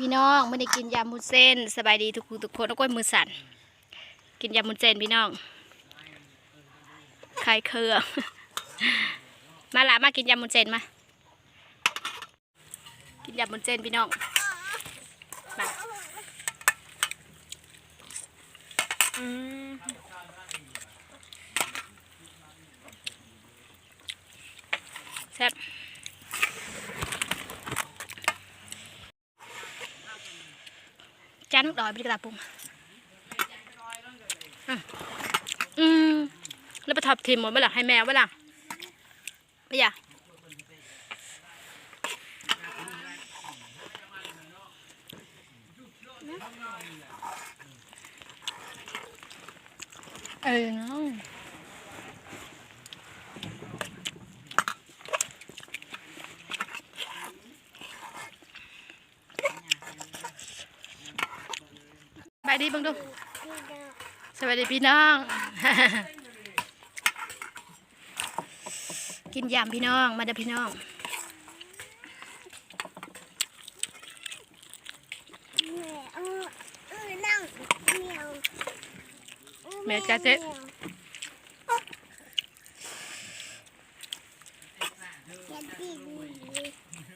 พี่น้องไม่ได้กินยำมุนเส้น สบายดีทุกคนทุกคนแล้วก็มือสั่น กินยำมุนเส้นพี่น้องใครเครือมาละมากินยำมุนเส้นมา กินยำมุนเส้นพี่น้องมาอืมแซ่บ จานนึกดอยเป็นกระดาปุ่มอืมแล้วไประทับทีมหมดไหมล่ะให้แมวไหมล่ะไปร่ไม่ยาเออายดีบ้างดูสวัสดีพี่น้อง กินยำพี่น้อง มาเด้อพี่น้องแม่จ้าเจ๊